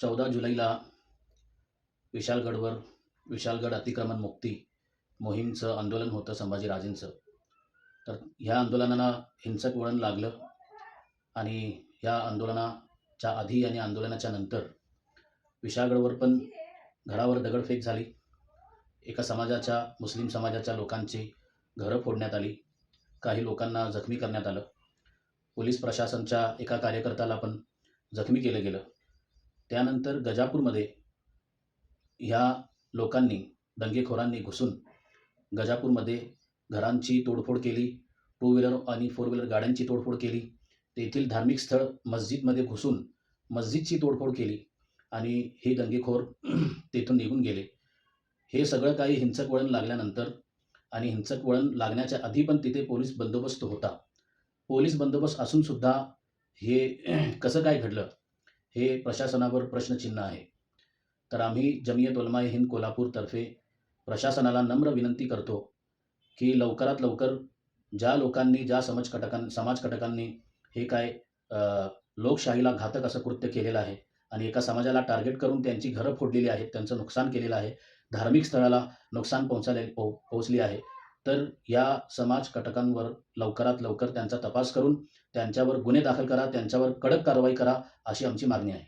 चौदा जुलैला विशालगडवर विशालगड अतिक्रमण मुक्ती मोहीमचं आंदोलन होतं संभाजीराजेंचं. तर ह्या आंदोलनाला हिंसक वळण लागलं आणि ह्या आंदोलनाच्या आधी आणि आंदोलनाच्या नंतर विशाळगडवर पण घरावर दगडफेक झाली. एका समाजाच्या मुस्लिम समाजाच्या लोकांची घरं फोडण्यात आली. काही लोकांना जखमी करण्यात आलं. पोलीस प्रशासनच्या एका कार्यकर्त्याला पण जखमी केलं गेलं. त्यानंतर गजापूरमध्ये ह्या लोकांनी दंगेखोरांनी घुसून गजापूरमध्ये घरांची तोडफोड केली टू व्हीलर आणि फोर व्हीलर गाड्यांची तोडफोड केली. तेथील धार्मिक स्थळ मस्जिदमध्ये घुसून मस्जिदची तोडफोड केली आणि हे दंगेखोर तेथून निघून गेले. हे सगळं काही हिंसक वळण लागल्यानंतर आणि हिंसक वळण लागण्याच्या आधी पण तिथे पोलीस बंदोबस्त होता. पोलीस बंदोबस्त असूनसुद्धा हे कसं काय घडलं? हे प्रशासनावर प्रश्नचिन्ह आहे. तर आम्ही जमियत उलमाए हिंद कोल्हापूरतर्फे प्रशासनाला नम्र विनंती करतो की लवकरात लवकर ज्या लोकांनी ज्या समाजकटकां समाजकटकांनी हे काय लोकशाहीला घातक असं कृत्य केलेलं आहे आणि एका समाजाला टार्गेट करून त्यांची घरं फोडलेली आहेत त्यांचं नुकसान केलेलं आहे धार्मिक स्थळाला नुकसान पोहोचले पो पोहोचली आहे तर या समाज कटकांवर लवकरात लवकर त्यांचा तपास करून त्यांच्यावर गुन्हे दाखल करा त्यांच्यावर कडक कारवाई करा अशी आमची मागणी आहे.